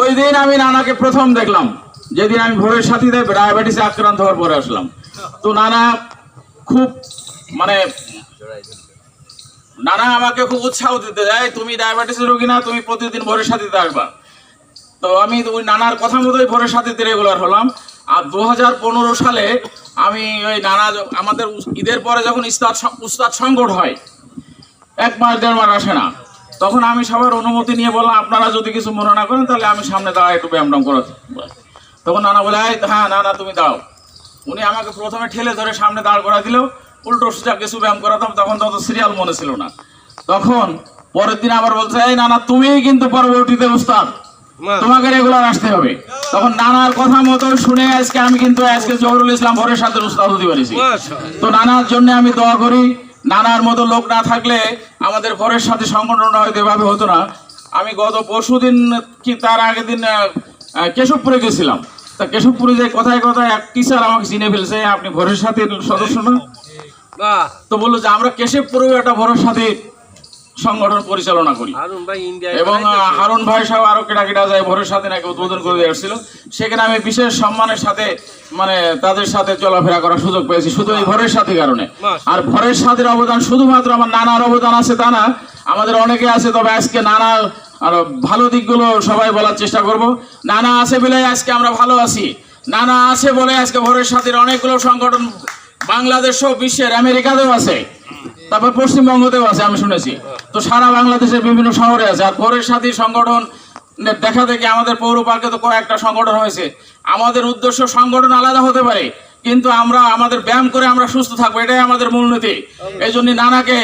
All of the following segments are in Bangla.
ওই দিন আমি নানাকে প্রথম দেখলাম, যেদিন আমি ভোরের সাথীতে ডায়াবেটিসে আক্রান্ত হওয়ার পরে আসলাম। তো নানা খুব মানে নানা আমাকে খুব উৎসাহ দিতে যায় তুমি ডায়াবেটিসের রোগী না, তুমি প্রতিদিন ভোরের সাথীতে আসবা। তো আমি ওই নানার কথা মতোই ভোরের সাথীতে রেগুলার হলাম। আর দু হাজার পনেরো সালে আমি ওই নানা আমাদের ঈদের পরে যখন ইস্তাদ উস্তাদ সংকট হয় এক মাস দেড় মাস আসে না। তখন আমি সবার অনুমতি নিয়ে বললাম আপনারা যদি কিছু মনে না করেন তাহলে আমি সামনে দাঁড়ায় একটু ব্যায়াম করা তখন নানা বলে "এই, হ্যাঁ না না তুমি দাও। উনি আমাকে প্রথমে ঠেলে ধরে সামনে দাঁড় করা দিল। উল্টো সোজা কিছু ব্যায়াম করাতাম তখন তত সিরিয়াল মনে ছিল না। তখন পরের দিন আবার বলছে এই নানা তুমিই কিন্তু পরবর্তীতে উস্তাদ। তোমাকে রেগুলার আসতে হবে। তখন নানার কথা মতো শুনে আজকে আমি কিন্তু আজকে জহরুল ইসলাম ভোরের সাথে উস্তাদ হতে পারিছি তো নানার জন্য আমি দোয়া করি নানার মতো লোক না থাকলে আমাদের ঘরের সাথে সংগঠনটা হয়তো এভাবে হতো না। আমি গত পরশু দিন কি তার আগের দিন কেশবপুরে গেছিলাম। তা কেশবপুরে যে কথায় কথায় এক টিচার আমাকে চিনে ফেলছে আপনি ঘরের সাথে সদস্য না? তো বলল যে আমরা কেশবপুরেও একটা ঘরের সাথে সংগঠন পরিচালনা করি। এবং হারুন ভাই সহ আরও কেটা কেটা যায় ভোরের সাথে নাকি উদ্বোধন করে দিয়ে আসছিল। সেখানে আমি বিশেষ সম্মানের সাথে মানে তাদের সাথে চলাফেরা করার সুযোগ পেয়েছি শুধু এই ভোরের সাথে কারণে। আর ভোরের সাথের অবদান শুধুমাত্র আমার নানার অবদান আছে তা না আমাদের অনেকে আছে তবে আজকে নানা আর ভালো দিকগুলো সবাই বলার চেষ্টা করব। নানা আছে বলে আজকে আমরা ভালো আছি। নানা আছে বলে আজকে ভোরের সাথের অনেকগুলো সংগঠন বাংলাদেশ বিশ্বের আমেরিকাতেও আছে। তারপর পশ্চিমবঙ্গতেও আছে, আমি শুনেছি। তো সারা বাংলাদেশের বিভিন্ন শহরে আছে। আর পরের সাথী সংগঠন দেখা দেখি আমাদের পৌর পার্কে তো কয়েকটা সংগঠন হয়েছে। আমাদের উদ্দেশ্য সংগঠন আলাদা হতে পারে, কিন্তু আমরা আমাদের ব্যায়াম করে আমরা সুস্থ থাকব, এটাই আমাদের মূলনীতি এই জন্য নানাকে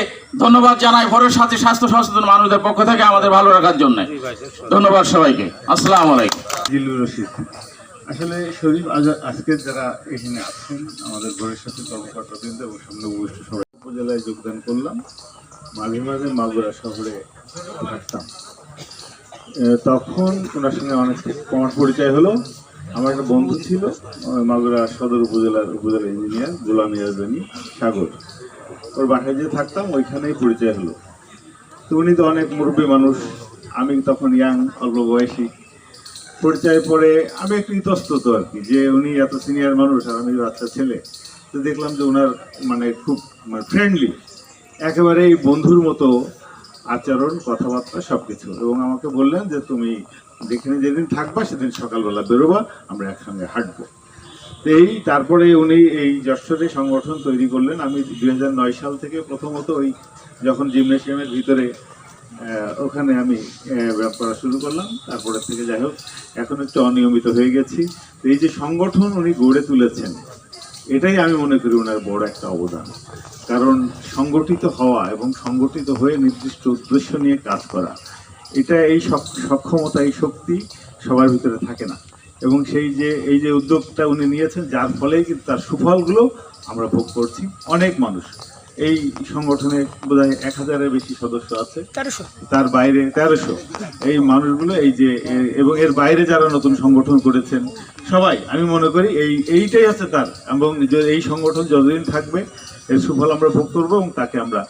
ধন্যবাদ জানাই, ভোরের সাথে স্বাস্থ্য সচেতন মানুষদের পক্ষ থেকে আমাদের ভালো রাখার জন্য। ধন্যবাদ সবাইকে। আসসালামু আসলে শরীফ আজ আজকে যারা এখানে আছেন আমাদের ঘরের সাথে কর্মকর্তাবৃন্দ এবং সামনে উপজেলায় যোগদান করলাম। মাঝে মাঝে মাগুরা শহরে থাকতাম। তখন ওনার সঙ্গে অনেক কমার পরিচয় হলো। আমার একটা বন্ধু ছিল মাগুরা সদর উপজেলার উপজেলা ইঞ্জিনিয়ার গোলাম ইয়াজদানি সাগর। ওর বাসায় যে থাকতাম, ওইখানেই পরিচয় হলো। তো উনি তো অনেক মুরব্বী মানুষ। আমি তখন ইয়াং অল্প বয়সী। পরিচয় পরে আমি একটু ইতস্তত আর কি, যে উনি এত সিনিয়র মানুষ আর আমি বাচ্চা ছেলে। তো দেখলাম যে ওনার মানে খুব মানে ফ্রেন্ডলি একেবারে এই বন্ধুর মতো আচরণ, কথাবার্তা সব কিছু এবং আমাকে বললেন যে, তুমি যেখানে যেদিন থাকবা, সেদিন সকালবেলা বেরোবা, আমরা একসঙ্গে হাঁটবো। তো এই, তারপরে উনি এই যশোরে সংগঠন তৈরি করলেন। আমি দু হাজার নয় সাল থেকে প্রথমত ওই যখন জিমনেশিয়ামের ভিতরে ওখানে আমি করা শুরু করলাম। তারপরে থেকে যাই হোক, এখন একটু অনিয়মিত হয়ে গেছি। তো এই যে সংগঠন উনি গড়ে তুলেছেন এটাই আমি মনে করি ওনার বড় একটা অবদান। কারণ সংগঠিত হওয়া এবং সংগঠিত হয়ে নির্দিষ্ট উদ্দেশ্য নিয়ে কাজ করা এটা এই সক- সক্ষমতা এই শক্তি সবার ভিতরে থাকে না। এবং সেই যে এই যে উদ্যোগটা উনি নিয়েছেন যার ফলেই কিন্তু তার সুফলগুলো আমরা ভোগ করছি অনেক মানুষ। এই সংগঠনে বোধহয় এক হাজারের বেশি সদস্য আছে। তার বাইরে তেরোশো। এই মানুষগুলো এই যে এবং এর বাইরে যারা নতুন সংগঠন করেছেন সবাই, আমি মনে করি এই, এইটাই হচ্ছে তার। এবং যে এই সংগঠন যতদিন থাকবে, এর সুফল আমরা ভোগ করব এবং তাকে আমরা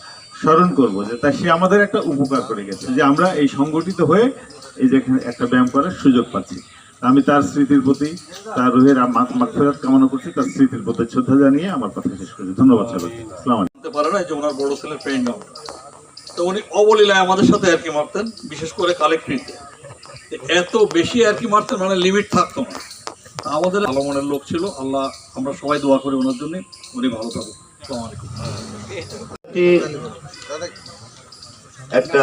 স্মরণ করব যে তা সে আমাদের একটা উপকার করে গেছে, যে আমরা এই সংগঠিত হয়ে এই যেখানে একটা ব্যায়াম করার সুযোগ পাচ্ছি। আমি তার স্মৃতির প্রতি, তার রুহের মাগফিরাত কামনা করছি, তার স্মৃতির প্রতি শ্রদ্ধা জানিয়ে আমার কথা শেষ করছি। ধন্যবাদ আলাইকুম। করতে পারে না যে ওনার বড় ছেলের ফ্রেন্ড তো উনি অবলীলায় আমাদের সাথে আর কি মারতেন, বিশেষ করে কালেক্ট্রিতে এত বেশি আর কি মারতেন মানে লিমিট থাকতো না। আমাদের ভালো মনের লোক ছিল। আল্লাহ, আমরা সবাই দোয়া করি ওনার জন্য। উনি ভালো থাকুন একটা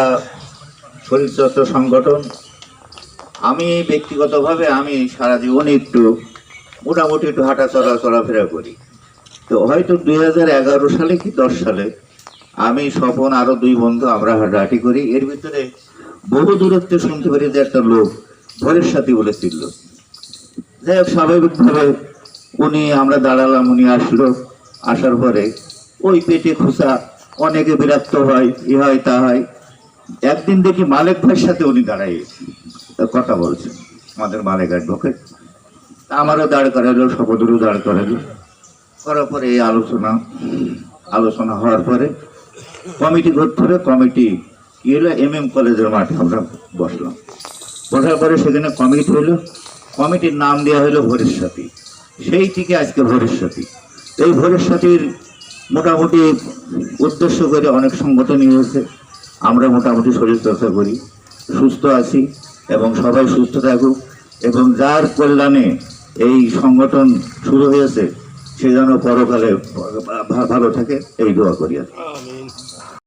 শরীরচর্চা সংগঠন। আমি ব্যক্তিগতভাবে আমি সারা জীবন একটু মোটামুটি একটু হাঁটা চলা চলাফেরা করি। তো হয়তো দুই হাজার এগারো সালে কি দশ সালে আমি, স্বপন, আরও দুই বন্ধু আমরা হাঁটাহাঁটি করি। এর ভিতরে বহু দূরত্বে শুনতে পারি যে একটা লোক ভরের সাথে বলে বলেছিল যাই হোক, স্বাভাবিকভাবে উনি আমরা দাঁড়ালাম, উনি আসলো। আসার পরে ওই পেটে খোসা, অনেকে বিরক্ত হয় ই হয়, তা হয়। একদিন দেখি মালিক ভাইয়ের সাথে উনি দাঁড়াই কথা বলছেন আমাদের মালিক অ্যাডভোকেট আমারও দাঁড় করালো, শপথেরও দাঁড় করালো। করার পরে এই আলোচনা আলোচনা হওয়ার পরে কমিটি হবে কমিটি হলো এম এম কলেজের মাঠে আমরা বসলাম। বসার পরে সেখানে কমিটি হলো কমিটির নাম দেওয়া হলো ভবিষ্যতী সেই থেকে আজকে ভবিষ্যতী এই ভবিষ্যতীর মোটামুটি উদ্দেশ্য করে অনেক সংগঠনই হয়েছে আমরা মোটামুটি শরীর চর্চা করি, সুস্থ আছি এবং সবাই সুস্থ থাকুক এবং যার কল্যাণে এই সংগঠন শুরু হয়েছে, সে যেন পরকালে ভালো থাকে, এই দোয়া করি।